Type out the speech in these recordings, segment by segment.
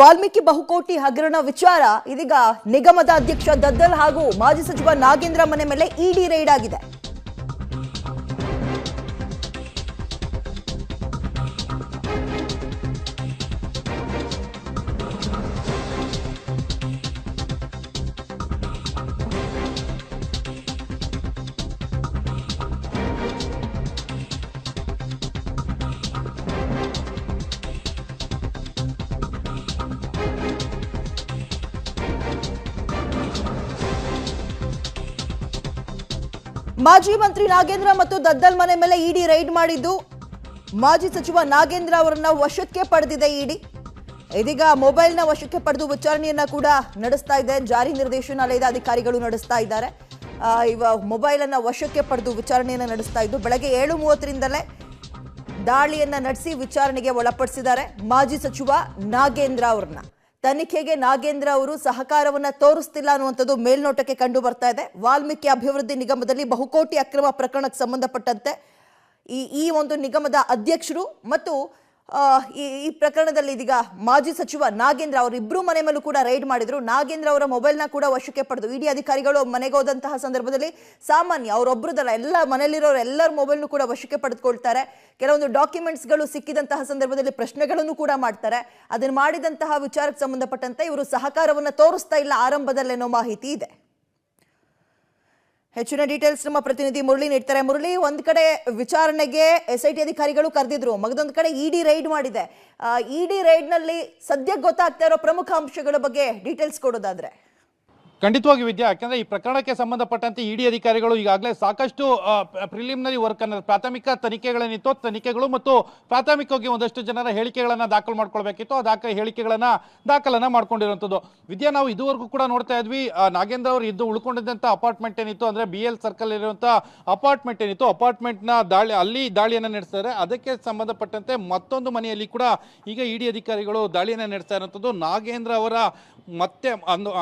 ವಾಲ್ಮೀಕಿ ಬಹುಕೋಟಿ ಹಗರಣ ವಿಚಾರ, ಇದೀಗ ನಿಗಮದ ಅಧ್ಯಕ್ಷ ದದ್ದಲ್ ಹಾಗೂ ಮಾಜಿ ಸಚಿವ ನಾಗೇಂದ್ರ ಮನೆ ಮೇಲೆ ಇಡಿ ರೈಡ್ ಆಗಿದೆ. ಮಾಜಿ ಮಂತ್ರಿ ನಾಗೇಂದ್ರ ಮತ್ತು ದದ್ದಲ್ ಮನೆ ಮೇಲೆ ಇಡಿ ರೈಡ್ ಮಾಡಿದ್ದು. ಮಾಜಿ ಸಚಿವ ನಾಗೇಂದ್ರ ಅವರನ್ನ ವಶಕ್ಕೆ ಪಡೆದಿದೆ ಇಡಿ. ಇದೀಗ ಮೊಬೈಲ್ನ ವಶಕ್ಕೆ ಪಡೆದು ವಿಚಾರಣೆಯನ್ನ ಕೂಡ ನಡೆಸ್ತಾ ಇದೆ. ಜಾರಿ ನಿರ್ದೇಶನಾಲಯದ ಅಧಿಕಾರಿಗಳು ನಡೆಸ್ತಾ ಇದ್ದಾರೆ. ಇವ ಮೊಬೈಲ್ ಅನ್ನ ವಶಕ್ಕೆ ಪಡೆದು ವಿಚಾರಣೆಯನ್ನ ನಡೆಸ್ತಾ ಇದ್ದು, ಬೆಳಗ್ಗೆ ಏಳು ಮೂವತ್ತರಿಂದಲೇ ದಾಳಿಯನ್ನ ನಡೆಸಿ ವಿಚಾರಣೆಗೆ ಒಳಪಡಿಸಿದ್ದಾರೆ ಮಾಜಿ ಸಚಿವ ನಾಗೇಂದ್ರ ಅವ್ರನ್ನ. ತನಿಖೆಗೆ ನಾಗೇಂದ್ರ ಅವರು ಸಹಕಾರವನ್ನ ತೋರಿಸ್ತಿಲ್ಲ ಅನ್ನುವಂಥದ್ದು ಮೇಲ್ನೋಟಕ್ಕೆ ಕಂಡು ಬರ್ತಾ ಇದೆ. ವಾಲ್ಮೀಕಿ ಅಭಿವೃದ್ಧಿ ನಿಗಮದಲ್ಲಿ ಬಹುಕೋಟಿ ಅಕ್ರಮ ಪ್ರಕರಣಕ್ಕೆ ಸಂಬಂಧಪಟ್ಟಂತೆ ಈ ಈ ಒಂದು ನಿಗಮದ ಅಧ್ಯಕ್ಷರು ಮತ್ತು ಈ ಈ ಪ್ರಕರಣದಲ್ಲಿ ಇದೀಗ ಮಾಜಿ ಸಚಿವ ನಾಗೇಂದ್ರ ಅವರಿಬ್ಬರು ಮನೆ ಮೇಲೂ ಕೂಡ ರೈಡ್ ಮಾಡಿದ್ರು. ನಾಗೇಂದ್ರ ಅವರ ಮೊಬೈಲ್ನ ಕೂಡ ವಶಕ್ಕೆ ಪಡೆದು ಇಡಿ ಅಧಿಕಾರಿಗಳು ಮನೆಗೆ ಹೋದಂತಹ ಸಂದರ್ಭದಲ್ಲಿ ಸಾಮಾನ್ಯ ಅವರೊಬ್ಬರದಲ್ಲ ಎಲ್ಲ ಮನೆಯಲ್ಲಿರೋರು ಎಲ್ಲರ ಮೊಬೈಲ್ನು ಕೂಡ ವಶಕ್ಕೆ ಪಡೆದುಕೊಳ್ತಾರೆ. ಕೆಲವೊಂದು ಡಾಕ್ಯುಮೆಂಟ್ಸ್ಗಳು ಸಿಕ್ಕಿದಂತಹ ಸಂದರ್ಭದಲ್ಲಿ ಪ್ರಶ್ನೆಗಳನ್ನು ಕೂಡ ಮಾಡ್ತಾರೆ. ಅದನ್ನು ಮಾಡಿದಂತಹ ವಿಚಾರಕ್ಕೆ ಸಂಬಂಧಪಟ್ಟಂತೆ ಇವರು ಸಹಕಾರವನ್ನು ತೋರಿಸ್ತಾ ಇಲ್ಲ. ಆರಂಭದಲ್ಲೇನೋ ಮಾಹಿತಿ ಇದೆ. ಹೆಚ್ಚಿನ ಡೀಟೇಲ್ಸ್ ನಮ್ಮ ಪ್ರತಿನಿಧಿ ಮುರಳಿ ನೀಡ್ತಾರೆ. ಮುರಳಿ, ಒಂದ್ ಕಡೆ ವಿಚಾರಣೆಗೆ ಎಸ್ ಐ ಟಿ ಅಧಿಕಾರಿಗಳು ಕರೆದಿದ್ರು. ಮಗದೊಂದ್ ಕಡೆ ಇಡಿ ರೈಡ್ ಮಾಡಿದೆ. ಇಡಿ ರೈಡ್ನಲ್ಲಿ ಸದ್ಯಕ್ಕೆ ಗೊತ್ತಾಗ್ತಾ ಇರೋ ಪ್ರಮುಖ ಅಂಶಗಳ ಬಗ್ಗೆ ಡೀಟೇಲ್ಸ್ ಕೊಡೋದಾದ್ರೆ. ಖಂಡಿತವಾಗಿ ವಿದ್ಯಾ, ಯಾಕಂದ್ರೆ ಈ ಪ್ರಕರಣಕ್ಕೆ ಸಂಬಂಧಪಟ್ಟಂತೆ ಇಡಿ ಅಧಿಕಾರಿಗಳು ಈಗಾಗಲೇ ಸಾಕಷ್ಟು ಪ್ರಿಲಿಮಿನರಿ ವರ್ಕ್ ಅನ್ನ, ಪ್ರಾಥಮಿಕ ತನಿಖೆಗಳೇನಿತ್ತು ತನಿಖೆಗಳು ಮತ್ತು ಪ್ರಾಥಮಿಕವಾಗಿ ಒಂದಷ್ಟು ಜನರ ಹೇಳಿಕೆಗಳನ್ನು ದಾಖಲು ಮಾಡ್ಕೊಳ್ಬೇಕಿತ್ತು. ಆ ದಾಖಲೆ ಹೇಳಿಕೆಗಳನ್ನ ದಾಖಲನ್ನ ಮಾಡ್ಕೊಂಡಿರುವಂಥದ್ದು. ವಿದ್ಯಾ, ನಾವು ಇದುವರೆಗೂ ಕೂಡ ನೋಡ್ತಾ ಇದ್ವಿ ನಾಗೇಂದ್ರ ಅವರು ಇದ್ದು ಉಳ್ಕೊಂಡಿದ್ದಂಥ ಅಪಾರ್ಟ್ಮೆಂಟ್ ಏನಿತ್ತು ಅಂದ್ರೆ ಬಿ ಎಲ್ ಸರ್ಕಲ್ ಇರುವಂಥ ಅಪಾರ್ಟ್ಮೆಂಟ್ ಏನಿತ್ತು, ಅಪಾರ್ಟ್ಮೆಂಟ್ನ ದಾಳಿ, ಅಲ್ಲಿ ದಾಳಿಯನ್ನು ನಡೆಸ್ತಾರೆ. ಅದಕ್ಕೆ ಸಂಬಂಧಪಟ್ಟಂತೆ ಮತ್ತೊಂದು ಮನೆಯಲ್ಲಿ ಕೂಡ ಈಗ ಇಡಿ ಅಧಿಕಾರಿಗಳು ದಾಳಿಯನ್ನು ನಡೆಸ್ತಾ ಇರುವಂಥದ್ದು. ನಾಗೇಂದ್ರ ಅವರ ಮತ್ತೆ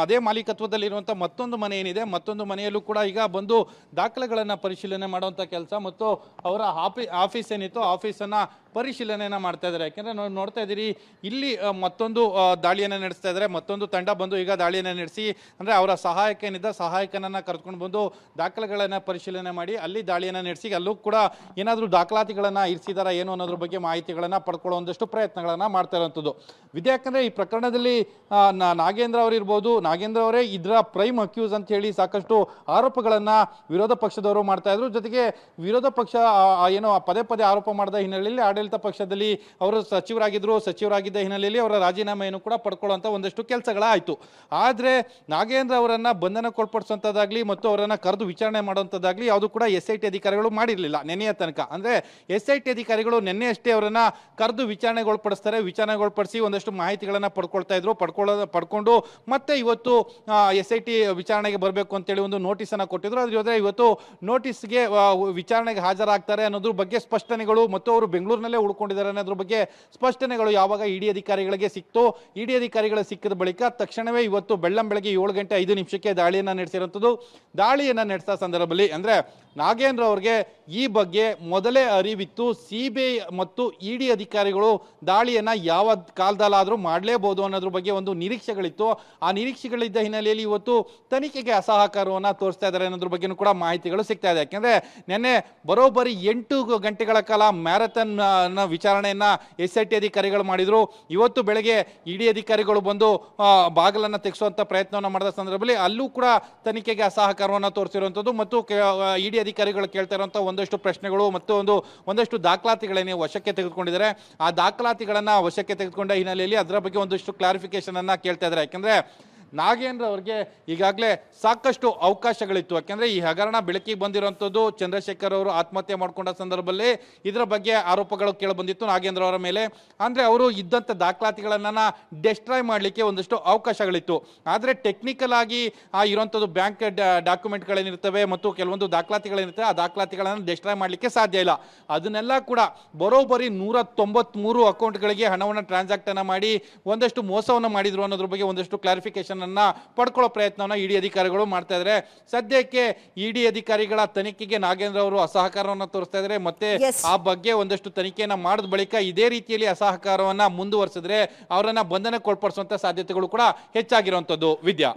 ಅದೇ ಅದೇ ಮಾಲೀಕತ್ವದಲ್ಲಿರುವಂಥ ಮತ್ತೊಂದು ಮನೆ ಏನಿದೆ, ಮತ್ತೊಂದು ಮನೆಯಲ್ಲೂ ಕೂಡ ಈಗ ಬಂದು ದಾಖಲೆಗಳನ್ನು ಪರಿಶೀಲನೆ ಮಾಡುವಂಥ ಕೆಲಸ. ಮತ್ತು ಅವರ ಆಫೀ, ಆಫೀಸ್ ಏನಿತ್ತು, ಆಫೀಸನ್ನು ಪರಿಶೀಲನೆಯನ್ನು ಮಾಡ್ತಾ ಇದ್ದಾರೆ. ಯಾಕೆಂದರೆ ನಾವು ನೋಡ್ತಾ ಇದ್ದೀರಿ, ಇಲ್ಲಿ ಮತ್ತೊಂದು ದಾಳಿಯನ್ನು ನಡೆಸ್ತಾ ಇದ್ದಾರೆ. ಮತ್ತೊಂದು ತಂಡ ಬಂದು ಈಗ ದಾಳಿಯನ್ನು ನಡೆಸಿ, ಅಂದರೆ ಅವರ ಸಹಾಯಕ ಏನಿದ್ದ ಸಹಾಯಕನನ್ನು ಕರೆದುಕೊಂಡು ಬಂದು ದಾಖಲೆಗಳನ್ನು ಪರಿಶೀಲನೆ ಮಾಡಿ, ಅಲ್ಲಿ ದಾಳಿಯನ್ನು ನಡೆಸಿ ಅಲ್ಲೂ ಕೂಡ ಏನಾದರೂ ದಾಖಲಾತಿಗಳನ್ನು ಇರಿಸಿದಾರ ಏನು ಅನ್ನೋದ್ರ ಬಗ್ಗೆ ಮಾಹಿತಿಗಳನ್ನು ಪಡ್ಕೊಳ್ಳೋ ಒಂದಷ್ಟು ಪ್ರಯತ್ನಗಳನ್ನು ಮಾಡ್ತಾ ಇರೋವಂಥದ್ದು ವಿದ್ಯಾಕಂದರೆ ಈ ಪ್ರಕರಣದಲ್ಲಿ ನಾಗೇಂದ್ರ ಅವರು ಇರ್ಬೋದು, ನಾಗೇಂದ್ರ ಅವರೇ ಇದರ ಪ್ರೈಮ್ ಅಕ್ಯೂಸ್ ಅಂತ ಹೇಳಿ ಸಾಕಷ್ಟು ಆರೋಪಗಳನ್ನು ವಿರೋಧ ಪಕ್ಷದವರು ಮಾಡ್ತಾ ಇದ್ರು. ಜೊತೆಗೆ ವಿರೋಧ ಪಕ್ಷ ಏನು ಪದೇ ಪದೇ ಆರೋಪ ಮಾಡಿದ ಹಿನ್ನೆಲೆಯಲ್ಲಿ ಆಡಳಿತ ಪಕ್ಷದಲ್ಲಿ ಅವರು ಸಚಿವರಾಗಿದ್ದರು ಸಚಿವರಾಗಿದ್ದ ಹಿನ್ನೆಲೆಯಲ್ಲಿ ಅವರ ರಾಜೀನಾಮೆಯನ್ನು ಕೂಡ ಪಡ್ಕೊಳ್ಳುವಂಥ ಒಂದಷ್ಟು ಕೆಲಸಗಳಾಯಿತು. ಆದರೆ ನಾಗೇಂದ್ರ ಅವರನ್ನು ಬಂಧನಕ್ಕೊಳಪಡಿಸುವಂಥದ್ದಾಗಲಿ ಮತ್ತು ಅವರನ್ನು ಕರೆದು ವಿಚಾರಣೆ ಮಾಡುವಂಥದ್ದಾಗಲಿ ಯಾವುದು ಕೂಡ ಎಸ್ ಐ ಟಿ ಅಧಿಕಾರಿಗಳು ಮಾಡಿರಲಿಲ್ಲ ನೆನೆಯ ತನಕ. ಅಂದರೆ ಎಸ್ ಐ ಟಿ ಅಧಿಕಾರಿಗಳು ನಿನ್ನೆ ಅಷ್ಟೇ ಅವರನ್ನು ಕರೆದು ವಿಚಾರಣೆಗೊಳಪಡಿಸ್ತಾರೆ, ವಿಚಾರಣೆಗೊಳಪಡಿಸಿ ಒಂದಷ್ಟು ಮಾಹಿತಿಗಳನ್ನು ಪಡ್ಕೊಳ್ತಾ ಇದ್ರು ಪಡ್ಕೊಳ್ಳೋ ಪಡ್ಕೊಂಡು ಮತ್ತೆ ಇವತ್ತು ಎಸ್ ಐ ಟಿ ವಿಚಾರಣೆಗೆ ಬರಬೇಕು ಅಂತೇಳಿ ಒಂದು ನೋಟಿಸನ್ನು ಕೊಟ್ಟಿದ್ರು. ಅದ್ರ ಜೊತೆ ಇವತ್ತು ನೋಟಿಸ್ಗೆ ವಿಚಾರಣೆಗೆ ಹಾಜರಾಗ್ತಾರೆ ಅನ್ನೋದ್ರ ಬಗ್ಗೆ ಸ್ಪಷ್ಟನೆಗಳು ಮತ್ತು ಅವರು ಬೆಂಗಳೂರಿನಲ್ಲೇ ಉಳ್ಕೊಂಡಿದ್ದಾರೆ ಅನ್ನೋದ್ರ ಬಗ್ಗೆ ಸ್ಪಷ್ಟನೆಗಳು ಯಾವಾಗ ಇಡಿ ಅಧಿಕಾರಿಗಳಿಗೆ ಸಿಕ್ತು, ಇಡಿ ಅಧಿಕಾರಿಗಳ ಸಿಕ್ಕಿದ ಬಳಿಕ ತಕ್ಷಣವೇ ಇವತ್ತು ಬೆಳ್ಳಂ ಬೆಳಗ್ಗೆ ಏಳು ಗಂಟೆ ಐದು ನಿಮಿಷಕ್ಕೆ ದಾಳಿಯನ್ನು ನಡೆಸಿರುವಂಥದ್ದು. ದಾಳಿಯನ್ನು ನಡೆಸಿದ ಸಂದರ್ಭದಲ್ಲಿ ಅಂದರೆ ನಾಗೇಂದ್ರ ಅವ್ರಿಗೆ ಈ ಬಗ್ಗೆ ಮೊದಲೇ ಅರಿವಿತ್ತು. ಸಿ ಬಿ ಐ ಮತ್ತು ಇ ಡಿ ಅಧಿಕಾರಿಗಳು ದಾಳಿಯನ್ನು ಯಾವ ಕಾಲದಲ್ಲಾದರೂ ಮಾಡಲೇಬಹುದು ಅನ್ನೋದ್ರ ಬಗ್ಗೆ ಒಂದು ನಿರೀಕ್ಷೆಗಳಿತ್ತು. ಆ ನಿರೀಕ್ಷೆಗಳಿದ್ದ ಹಿನ್ನೆಲೆಯಲ್ಲಿ ಇವತ್ತು ತನಿಖೆಗೆ ಅಸಹಕಾರವನ್ನು ತೋರಿಸ್ತಾ ಇದ್ದಾರೆ ಅನ್ನೋದ್ರ ಬಗ್ಗೆನೂ ಕೂಡ ಮಾಹಿತಿಗಳು ಸಿಗ್ತಾ ಇದೆ. ಯಾಕೆಂದರೆ ನಿನ್ನೆ ಬರೋಬ್ಬರಿ ಎಂಟು ಗಂಟೆಗಳ ಕಾಲ ಮ್ಯಾರಥಾನ್ ವಿಚಾರಣೆಯನ್ನು ಎಸ್ ಐ ಟಿ ಅಧಿಕಾರಿಗಳು ಮಾಡಿದರು. ಇವತ್ತು ಬೆಳಗ್ಗೆ ಇ ಡಿ ಅಧಿಕಾರಿಗಳು ಬಂದು ಬಾಗಿಲನ್ನು ತೆಗೆಸುವಂಥ ಪ್ರಯತ್ನವನ್ನು ಮಾಡಿದ ಸಂದರ್ಭದಲ್ಲಿ ಅಲ್ಲೂ ಕೂಡ ತನಿಖೆಗೆ ಅಸಹಕಾರವನ್ನು ತೋರಿಸಿರುವಂಥದ್ದು ಮತ್ತು ಇ ಡಿ ಅಧಿಕಾರಿಗಳು ಕೇಳ್ತಾ ಇರುವಂಥ ಒಂದಷ್ಟು ಪ್ರಶ್ನೆಗಳು ಮತ್ತು ಒಂದು ಒಂದಷ್ಟು ದಾಖಲಾತಿಗಳನ್ನೇ ವಶಕ್ಕೆ ತೆಗೆದುಕೊಂಡಿದ್ದಾರೆ. ಆ ದಾಖಲಾತಿಗಳನ್ನು ವಶಕ್ಕೆ ತೆಗೆದುಕೊಂಡ ಹಿನ್ನೆಲೆಯಲ್ಲಿ ಅದರ ಬಗ್ಗೆ ಒಂದಷ್ಟು ಕ್ಲಾರಿಫಿಕೇಶನ್ ಅನ್ನ ಕೇಳ್ತಾ ಇದ್ದಾರೆ. ಯಾಕೆಂದ್ರೆ ನಾಗೇಂದ್ರ ಅವರಿಗೆ ಈಗಾಗಲೇ ಸಾಕಷ್ಟು ಅವಕಾಶಗಳಿತ್ತು. ಯಾಕೆಂದರೆ ಈ ಹಗರಣ ಬೆಳಕಿಗೆ ಬಂದಿರುವಂಥದ್ದು ಚಂದ್ರಶೇಖರ್ ಅವರು ಆತ್ಮಹತ್ಯೆ ಮಾಡಿಕೊಂಡ ಸಂದರ್ಭದಲ್ಲಿ ಇದರ ಬಗ್ಗೆ ಆರೋಪಗಳು ಕೇಳಿಬಂದಿತ್ತು ನಾಗೇಂದ್ರ ಅವರ ಮೇಲೆ. ಅಂದರೆ ಅವರು ಇದ್ದಂಥ ದಾಖಲಾತಿಗಳನ್ನು ಡೆಸ್ಟ್ರಾಯ್ ಮಾಡಲಿಕ್ಕೆ ಒಂದಷ್ಟು ಅವಕಾಶಗಳಿತ್ತು. ಆದರೆ ಟೆಕ್ನಿಕಲ್ ಆಗಿ ಆ ಇರುವಂಥದ್ದು ಬ್ಯಾಂಕ್ ಡಾಕ್ಯುಮೆಂಟ್ಗಳೇನಿರ್ತವೆ ಮತ್ತು ಕೆಲವೊಂದು ದಾಖಲಾತಿಗಳೇನಿರ್ತವೆ ಆ ದಾಖಲಾತಿಗಳನ್ನು ಡೆಸ್ಟ್ರಾಯ್ ಮಾಡಲಿಕ್ಕೆ ಸಾಧ್ಯ ಇಲ್ಲ. ಅದನ್ನೆಲ್ಲ ಕೂಡ ಬರೋಬ್ಬರಿ ನೂರ ತೊಂಬತ್ಮೂರು ಅಕೌಂಟ್ಗಳಿಗೆ ಹಣವನ್ನು ಟ್ರಾನ್ಸಾಕ್ಷನ್ ಮಾಡಿ ಒಂದಷ್ಟು ಮೋಸವನ್ನು ಮಾಡಿದ್ರು ಅನ್ನೋದ್ರ ಬಗ್ಗೆ ಒಂದಷ್ಟು ಕ್ಲಾರಿಫಿಕೇಶನ್ ನಾಗೇಂದ್ರನನ್ನ ಪಡ್ಕೊಳ್ಳೋ ಪ್ರಯತ್ನವನ್ನ ಇಡಿ ಅಧಿಕಾರಿಗಳು ಮಾಡ್ತಾ ಇದ್ದಾರೆ ಸದ್ಯಕ್ಕೆ ಇಡಿ ಅಧಿಕಾರಿಗಳ ತನಿಖೆಗೆ ನಾಗೇಂದ್ರ ಅವರು ಅಸಹಕಾರವನ್ನ ತೋರಿಸ್ತಾ ಇದ್ದಾರೆ ಮತ್ತೆ ಆ ಬಗ್ಗೆ ಒಂದಷ್ಟು ತನಿಖೆಯನ್ನ ಮಾಡಿದ ಬಳಿಕ ಇದೇ ರೀತಿಯಲ್ಲಿ ಅಸಹಕಾರವನ್ನ ಮುಂದುವರಿಸಿದ್ರೆ ಅವರನ್ನ ಬಂಧನಕ್ಕೆ ಒಳಪಡಿಸುವಂತ ಸಾಧ್ಯತೆಗಳು ಕೂಡ ಹೆಚ್ಚಾಗಿರುವಂತದ್ದು. ವಿದ್ಯಾ.